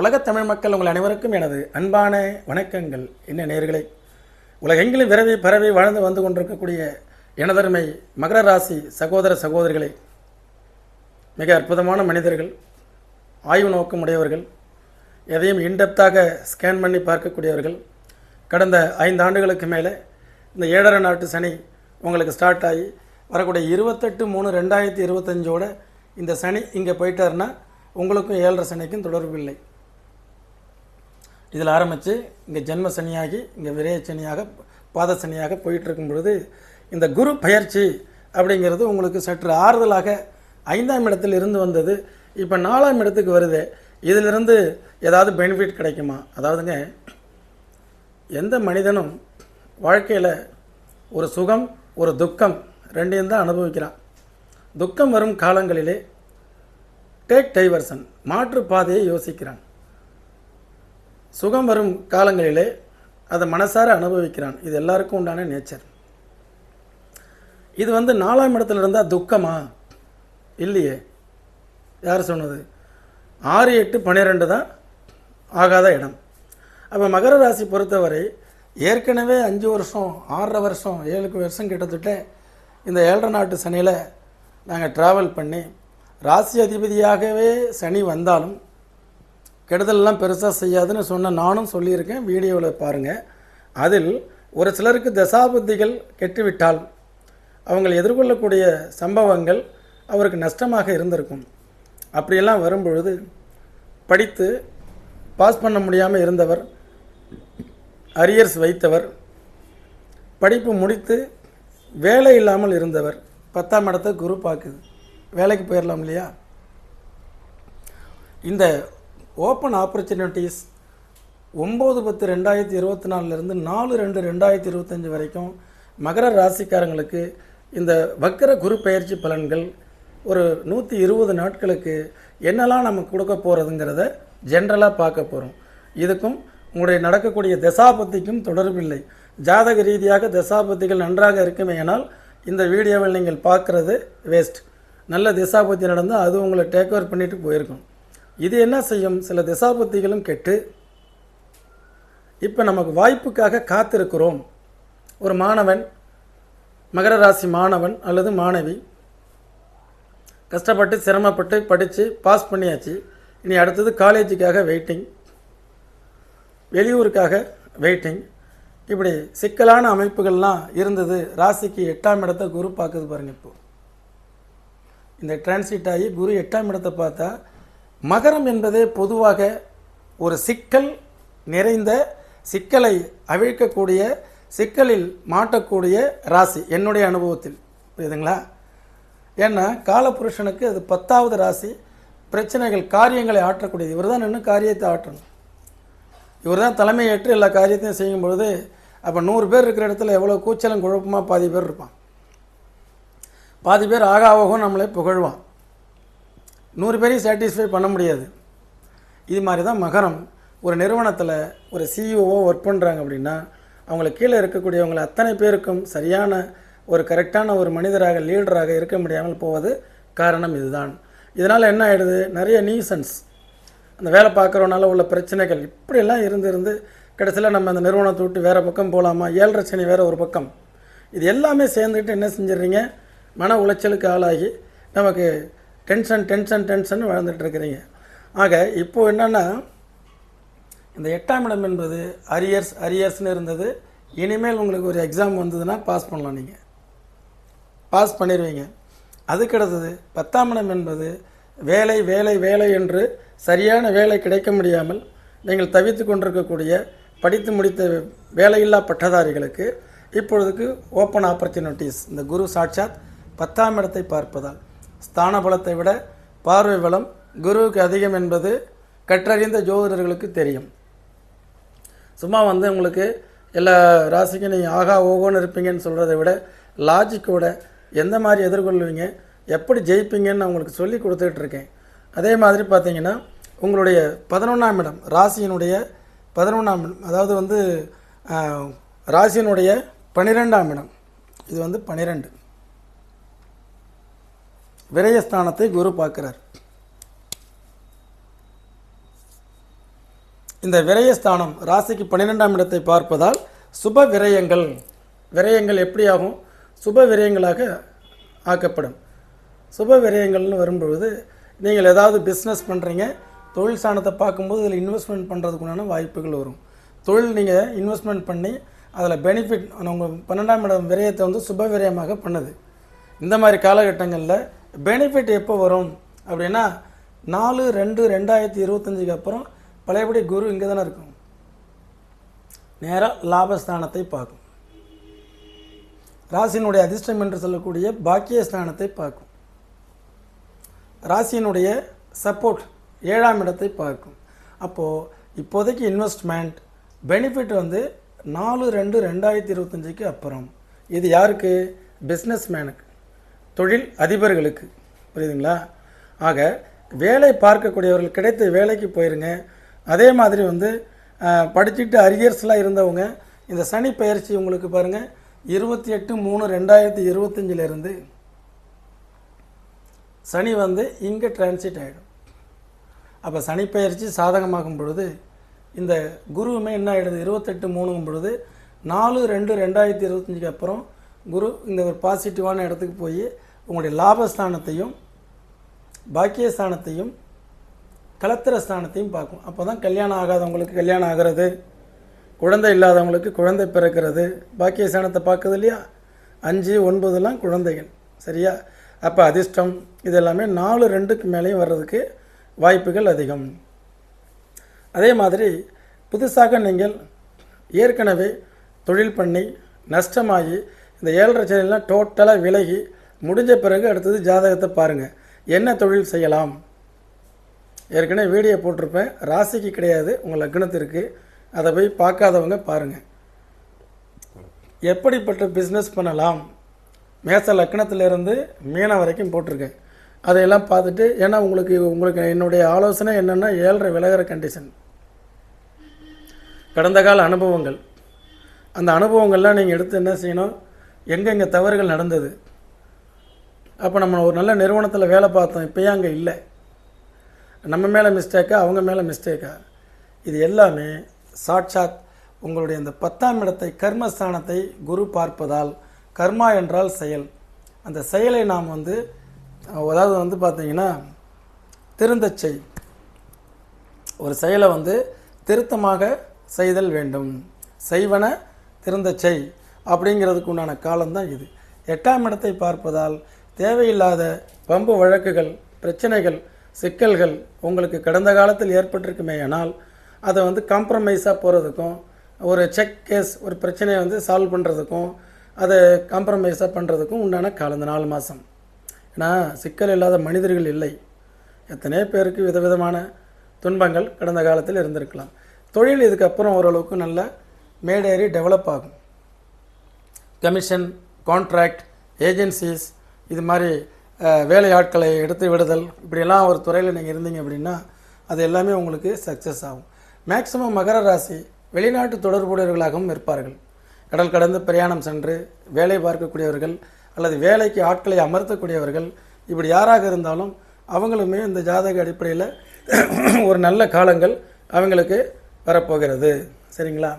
உலகத் தமிழ் மக்கள் உங்கள் அனைவருக்கும் எனது அன்பான வணக்கங்கள். என்ன நேர்களை உலகெங்கிலும் விரவி பரவி வாழ்ந்து வந்து கொண்டிருக்கக்கூடிய எனதருமை மகர ராசி சகோதர சகோதரிகளை மிக அற்புதமான மனிதர்கள் ஆய்வு நோக்கம் உடையவர்கள் எதையும் இன்டெப்த்தாக ஸ்கேன் பண்ணி பார்க்கக்கூடியவர்கள். கடந்த ஐந்து ஆண்டுகளுக்கு மேலே இந்த ஏழரை நாட்டு சனி உங்களுக்கு ஸ்டார்ட் ஆகி வரக்கூடிய இருபத்தெட்டு மூணு ரெண்டாயிரத்தி இருபத்தஞ்சோட இந்த சனி இங்கே போயிட்டாருன்னா உங்களுக்கும் ஏழரை சனிக்கும் தொடர்பு இல்லை. இதில் ஆரம்பித்து இங்கே ஜென்ம சனியாகி இங்கே விரைய சனியாக பாத சனியாக போயிட்டுருக்கும் பொழுது இந்த குரு பயிற்சி அப்படிங்கிறது உங்களுக்கு சற்று ஆறுதலாக ஐந்தாம் இடத்தில் இருந்து வந்தது. இப்போ நாலாம் இடத்துக்கு வருது. இதிலிருந்து ஏதாவது பெனிஃபிட் கிடைக்குமா? அதாவதுங்க எந்த மனிதனும் வாழ்க்கையில் ஒரு சுகம் ஒரு துக்கம் ரெண்டையும் தான் அனுபவிக்கிறான். துக்கம் வரும் காலங்களிலே டேக் டைவர்சன் மாற்று பாதையை யோசிக்கிறான். சுகம் வரும் காலங்களிலே அதை மனசார அனுபவிக்கிறான். இது எல்லாருக்கும் உண்டான நேச்சர் இது வந்து நாலாம் இடத்துல இருந்தால் துக்கமா? இல்லையே. யார் சொன்னது? ஆறு எட்டு பன்னிரெண்டு தான் ஆகாத இடம். அப்போ மகர ராசி பொறுத்தவரை ஏற்கனவே அஞ்சு வருஷம் ஆறரை வருஷம் ஏழு வருஷம் கிட்டத்தட்ட இந்த ஏழரை நாட்டு சனியில் நாங்கள் ட்ராவல் பண்ணி ராசி அதிபதியாகவே சனி வந்தாலும் கெடுதலெல்லாம் பெருசாக செய்யாதுன்னு சொன்ன நானும் சொல்லியிருக்கேன் வீடியோவில் பாருங்கள் அதில் ஒரு சிலருக்கு தசாபுத்திகள் கெட்டுவிட்டால் அவங்கள் எதிர்கொள்ளக்கூடிய சம்பவங்கள் அவருக்கு நஷ்டமாக இருந்திருக்கும். அப்படியெல்லாம் வரும்பொழுது படித்து பாஸ் பண்ண முடியாமல் இருந்தவர் அரியர்ஸ் வைத்தவர் படிப்பு முடித்து வேலை இல்லாமல் இருந்தவர் பத்தாம் இடத்தை குரு பார்க்குது வேலைக்கு போயிடலாம் இல்லையா? இந்த ஓப்பன் ஆப்பர்ச்சுனிட்டிஸ் ஒம்பது பத்து ரெண்டாயிரத்தி இருபத்தி நாலுலேருந்து நாலு ரெண்டு ரெண்டாயிரத்தி இருபத்தஞ்சி வரைக்கும் மகர ராசிக்காரங்களுக்கு இந்த வக்கர குரு பயிற்சி பலன்கள் ஒரு நூற்றி இருபது நாட்களுக்கு என்னெல்லாம் நம்ம கொடுக்க போகிறதுங்கிறத ஜென்ரலாக பார்க்க போகிறோம் இதுக்கும் உங்களுடைய நடக்கக்கூடிய தசாபத்திக்கும் தொடர்பில்லை ஜாதக ரீதியாக தசாபத்திகள் நன்றாக இருக்குமேயானால் இந்த வீடியோவில் நீங்கள் பார்க்குறது வேஸ்ட் நல்ல திசாபத்தி நடந்தால் அது உங்களை டேக் ஓவர் பண்ணிட்டு போயிருக்கணும் இது என்ன செய்யும்? சில திசாபுத்திகளும் கெட்டு இப்போ நமக்கு வாய்ப்புக்காக காத்திருக்கிறோம். ஒரு மாணவன் மகர ராசி மாணவன் அல்லது மாணவி கஷ்டப்பட்டு சிரமப்பட்டு படித்து பாஸ் பண்ணியாச்சு. இனி அடுத்தது காலேஜுக்காக வெயிட்டிங் வெளியூருக்காக வெயிட்டிங் இப்படி சிக்கலான அமைப்புகள்லாம் இருந்தது. ராசிக்கு எட்டாம் இடத்தை குரு பார்க்குது பாருங்க இப்போது இந்த டிரான்சிட் ஆகி குரு எட்டாம் இடத்தை பார்த்தா மகரம் என்பதே பொதுவாக ஒரு சிக்கல் நிறைந்த சிக்கலை அவிழ்க்கக்கூடிய சிக்கலில் மாட்டக்கூடிய ராசி. என்னுடைய அனுபவத்தில் புரியுதுங்களா? ஏன்னா காலபுருஷனுக்கு அது பத்தாவது ராசி. பிரச்சனைகள் காரியங்களை ஆற்றக்கூடியது. இவர் தான் நின்று காரியத்தை ஆற்றணும். இவர் தான் தலைமை ஏற்று எல்லா காரியத்தையும் செய்யும் பொழுது அப்போ நூறு பேர் இருக்கிற இடத்துல எவ்வளோ கூச்சலும் குழப்பமாக பாதி பேர் இருப்பான். பாதி பேர் ஆகா நம்மளே புகழ்வான். நூறு பேரையும் சாட்டிஸ்ஃபை பண்ண முடியாது. இது மாதிரி தான் மகரம். ஒரு நிறுவனத்தில் ஒரு சிஇஓ ஒர்க் பண்ணுறாங்க அப்படின்னா அவங்களுக்கு கீழே இருக்கக்கூடியவங்களை அத்தனை பேருக்கும் சரியான ஒரு கரெக்டான ஒரு மனிதராக லீடராக இருக்க முடியாமல் போவது காரணம் இதுதான். இதனால் என்ன ஆகிடுது நிறைய நியூசன்ஸ் அந்த வேலை பார்க்குறவனால உள்ள பிரச்சனைகள். இப்படியெல்லாம் இருந்து இருந்து கடைசியில் நம்ம அந்த நிறுவனத்தை விட்டு வேறு பக்கம் போகலாமா ஏழரை சனி வேறு ஒரு பக்கம். இது எல்லாமே சேர்ந்துக்கிட்டு என்ன செஞ்சிடுறீங்க? மன உளைச்சலுக்கு ஆளாகி நமக்கு டென்ஷன் டென்ஷன் டென்ஷன் வாழ்ந்துட்டு இருக்கிறீங்க ஆக இப்போது என்னென்னா இந்த எட்டாம் இடம் என்பது அரியர்ஸ் அரியர்ஸ்னு இருந்தது. இனிமேல் உங்களுக்கு ஒரு எக்ஸாம் வந்ததுன்னா பாஸ் பண்ணலாம் நீங்கள் பாஸ் பண்ணிடுவீங்க அதுக்கடுத்தது பத்தாம் இடம் என்பது வேலை வேலை வேலை என்று சரியான வேலை கிடைக்க முடியாமல் நீங்கள் தவித்து கொண்டிருக்கக்கூடிய படித்து முடித்த வேலையில்லா பட்டதாரிகளுக்கு இப்பொழுதுக்கு ஓப்பன் ஆப்பர்ச்சுனிட்டிஸ் இந்த குரு சாட்சாத் பத்தாம் இடத்தை பார்ப்பதால். ஸ்தான பலத்தை விட பார்வை பலம் குருவுக்கு அதிகம் என்பது கற்றறிந்த ஜோதிடர்களுக்கு தெரியும். சும்மா வந்து உங்களுக்கு எல்லா ராசிக்கும் நீங்கள் ஆகா ஓகோன்னு இருப்பீங்கன்னு சொல்கிறத விட லாஜிக்கோட எந்த மாதிரி எதிர்கொள்வீங்க எப்படி ஜெயிப்பீங்கன்னு நான் உங்களுக்கு சொல்லி கொடுத்துட்டு இருக்கேன். அதே மாதிரி பார்த்தீங்கன்னா உங்களுடைய பதினொன்றாம் இடம் ராசியினுடைய பதினொன்றாம் இடம் அதாவது வந்து ராசியினுடைய பன்னிரெண்டாம் இடம். இது வந்து பன்னிரெண்டு விரயஸ்தானத்தை குரு பார்க்குறார். இந்த விரயஸ்தானம் ராசிக்கு பன்னிரெண்டாம் இடத்தை பார்ப்பதால் சுப விரயங்கள் விரயங்கள் எப்படி ஆகும் சுப விரயங்களாக ஆக்கப்படும். சுப விரயங்கள்னு வரும்பொழுது நீங்கள் ஏதாவது பிஸ்னஸ் பண்ணுறீங்க தொழில் ஸ்தானத்தை பார்க்கும்போது இதில் இன்வெஸ்ட்மெண்ட் பண்ணுறதுக்குண்டான வாய்ப்புகள் வரும். தொழில் நீங்கள் இன்வெஸ்ட்மெண்ட் பண்ணி அதில் பெனிஃபிட் உங்கள் பன்னெண்டாம் இடம் விரயத்தை வந்து சுப விரயமாக பண்ணுது. இந்த மாதிரி காலகட்டங்களில் பெனிஃபிட் எப்போ வரும் அப்படின்னா நாலு ரெண்டு ரெண்டாயிரத்தி இருபத்தஞ்சுக்கு அப்புறம் பழையபடி குரு இங்கே தானே இருக்கும். நேராக லாபஸ்தானத்தை பார்க்கும். ராசியினுடைய அதிர்ஷ்டம் என்று சொல்லக்கூடிய பாக்கிய ஸ்தானத்தை பார்க்கும். ராசியினுடைய சப்போர்ட் ஏழாம் இடத்தை பார்க்கும். அப்போது இப்போதைக்கு இன்வெஸ்ட்மெண்ட் பெனிஃபிட் வந்து நாலு ரெண்டு ரெண்டாயிரத்தி இருபத்தஞ்சிக்கு அப்புறம். இது யாருக்கு? பிஸ்னஸ் மேனுக்கு தொழில் அதிபர்களுக்கு புரியுதுங்களா? ஆக வேலை பார்க்கக்கூடியவர்கள் கிடைத்த வேலைக்கு போயிருங்க. அதே மாதிரி வந்து படிச்சுட்டு அரியர்ஸ்லாம் இருந்தவங்க இந்த சனி பயிற்சி உங்களுக்கு பாருங்கள் இருபத்தி எட்டு மூணு ரெண்டாயிரத்தி இருபத்தஞ்சிலேருந்து சனி வந்து இங்கே டிரான்சிட் ஆகிடும் அப்போ சனி பயிற்சி சாதகமாகும் பொழுது இந்த குருவுமே என்ன ஆகிடுது இருபத்தெட்டு மூணுங்கும் பொழுது நாலு ரெண்டு ரெண்டாயிரத்தி இருபத்தஞ்சுக்கு அப்புறம் குரு இந்த ஒரு பாசிட்டிவான இடத்துக்கு போய் உங்களுடைய லாபஸ்தானத்தையும் பாக்கியஸ்தானத்தையும் கலத்திர ஸ்தானத்தையும் பார்க்கும். அப்போ தான் கல்யாணம் ஆகாதவங்களுக்கு கல்யாணம் ஆகிறது குழந்தை இல்லாதவங்களுக்கு குழந்தை பிறக்கிறது பாக்கியஸ்தானத்தை பார்க்குது இல்லையா? அஞ்சு ஒன்பதுலாம் குழந்தைகள் சரியா? அப்போ அதிர்ஷ்டம் இது எல்லாமே நாலு ரெண்டுக்கு மேலேயும் வர்றதுக்கு வாய்ப்புகள் அதிகம். அதே மாதிரி புதுசாக நீங்கள் ஏற்கனவே தொழில் பண்ணி நஷ்டமாகி இந்த ஏழரை சனிலாம் டோட்டலாக விலகி முடிஞ்ச பிறகு அடுத்தது ஜாதகத்தை பாருங்கள் என்ன தொழில் செய்யலாம்? ஏற்கனவே வீடியோ போட்டிருப்பேன். ராசிக்கு கிடையாது. உங்கள் லக்னத்திற்கு அதை போய் பார்க்காதவங்க பாருங்கள் எப்படிப்பட்ட பிஸ்னஸ் பண்ணலாம்? மேச லக்னத்திலேருந்து மீனம் வரைக்கும் போட்டிருக்கேன். அதையெல்லாம் பார்த்துட்டு ஏன்னா உங்களுக்கு உங்களுக்கு என்னுடைய ஆலோசனை என்னென்னா ஏழரை விலகிற கண்டிஷன் கடந்த கால அனுபவங்கள். அந்த அனுபவங்கள்லாம் நீங்கள் எடுத்து என்ன செய்யணும்? எங்கெங்கே தவறுகள் நடந்தது? அப்போ நம்ம ஒரு நல்ல நிறுவனத்தில் வேலை பார்த்தோம் இப்போயே அங்கே இல்லை. நம்ம மேலே மிஸ்டேக்கா அவங்க மேலே மிஸ்டேக்கா இது எல்லாமே சாட்சாத் உங்களுடைய இந்த பத்தாம் இடத்தை கர்மஸ்தானத்தை குரு பார்ப்பதால் கர்மா என்றால் செயல். அந்த செயலை நாம் வந்து அதாவது வந்து பார்த்தீங்கன்னா திருந்தச் செய். ஒரு செயலை வந்து திருத்தமாக செய்தல் வேண்டும். செய்வன திருந்தச்சை அப்படிங்கிறதுக்கு உண்டான காலம்தான் இது. எட்டாம் இடத்தை பார்ப்பதால் தேவையில்லாத பம்பு வழக்குகள் பிரச்சனைகள் சிக்கல்கள் உங்களுக்கு கடந்த காலத்தில் ஏற்பட்டிருக்குமே ஆனால் அதை வந்து காம்ப்ரமைஸாக போகிறதுக்கும் ஒரு செக் கேஸ் ஒரு பிரச்சனையை வந்து சால்வ் பண்ணுறதுக்கும் அதை காம்ப்ரமைஸாக பண்ணுறதுக்கும் உண்டான காலம் இந்த நாலு மாதம் ஏன்னா சிக்கல் இல்லாத மனிதர்கள் இல்லை. எத்தனை பேருக்கு விதவிதமான துன்பங்கள் கடந்த காலத்தில் இருந்திருக்கலாம். தொழில் இதுக்கப்புறம் ஓரளவுக்கு நல்ல மேடேறி டெவலப் ஆகும். கமிஷன் கான்ட்ராக்ட் ஏஜென்சிஸ் இது மாதிரி வேலையாட்களை வேலை ஆட்களை எடுத்து விடுதல் இப்படியெல்லாம் ஒரு துறையில் நீங்கள் இருந்தீங்க அப்படின்னா அது எல்லாமே உங்களுக்கு சக்ஸஸ் ஆகும். மேக்சிமம் மகர ராசி வெளிநாட்டு தொடர்புடையவர்களாகவும் இருப்பார்கள். கடல் கடந்து பிரயாணம் சென்று வேலை பார்க்கக்கூடியவர்கள் அல்லது வேலைக்கு ஆட்களை அமர்த்தக்கூடியவர்கள் இப்படி யாராக இருந்தாலும் அவங்களுமே இந்த ஜாதக அடிப்படையில் ஒரு நல்ல காலங்கள் அவங்களுக்கு வரப்போகிறது. சரிங்களா?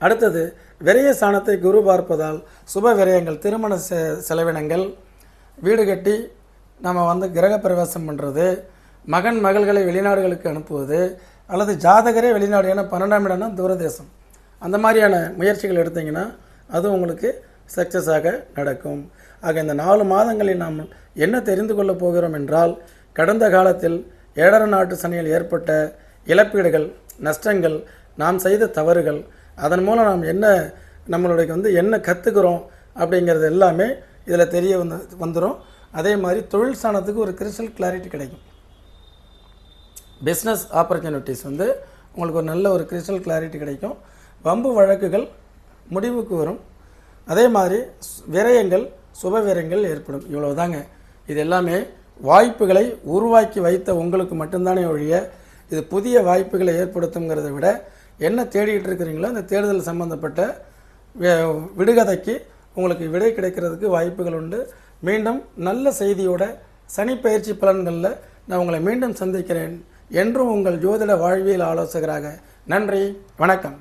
அடுத்தது விரய சாணத்தை குரு பார்ப்பதால் சுப விரயங்கள் திருமண செ- செலவினங்கள் வீடு கட்டி நம்ம வந்து கிரக பிரவேசம் பண்ணுறது மகன் மகள்களை வெளிநாடுகளுக்கு அனுப்புவது அல்லது ஜாதகரே வெளிநாடு ஏன்னா பன்னெண்டாம் இடம்னா தூரதேசம். அந்த மாதிரியான முயற்சிகள் எடுத்தீங்கன்னா அது உங்களுக்கு சக்ஸஸாக நடக்கும். ஆக இந்த நாலு மாதங்களில் நாம் என்ன தெரிந்து கொள்ளப் போகிறோம் என்றால் கடந்த காலத்தில் ஏழர நாட்டு சனியில் ஏற்பட்ட இழப்பீடுகள் நஷ்டங்கள் நாம் செய்த தவறுகள் அதன் மூலம் நாம் என்ன நம்மளுடைய வந்து என்ன கற்றுக்கிறோம் அப்படிங்கிறது எல்லாமே இதில் தெரிய வந்து வந்துடும் அதே மாதிரி தொழில் ஸ்தானத்துக்கு ஒரு கிறிஸ்டல் கிளாரிட்டி கிடைக்கும். பிஸ்னஸ் ஆப்பர்ச்சுனிட்டிஸ் வந்து உங்களுக்கு ஒரு நல்ல ஒரு கிறிஸ்டல் கிளாரிட்டி கிடைக்கும். வம்பு வழக்குகள் முடிவுக்கு வரும். அதே மாதிரி விரயங்கள் சுப விரயங்கள் ஏற்படும். இவ்வளோதாங்க இது எல்லாமே வாய்ப்புகளை உருவாக்கி வைத்த உங்களுக்கு மட்டும்தானே ஒழிய இது புதிய வாய்ப்புகளை ஏற்படுத்துங்கிறத விட என்ன தேடிட்டு இருக்கிறீங்களோ அந்த தேடுதல் சம்பந்தப்பட்ட விடுகதைக்கு உங்களுக்கு விடை கிடைக்கிறதுக்கு வாய்ப்புகள் உண்டு. மீண்டும் நல்ல செய்தியோட சனி பயிற்சி பலன்களில் நான் உங்களை மீண்டும் சந்திக்கிறேன் என்றும் உங்கள் ஜோதிட வாழ்வியல் ஆலோசகராக. நன்றி வணக்கம்.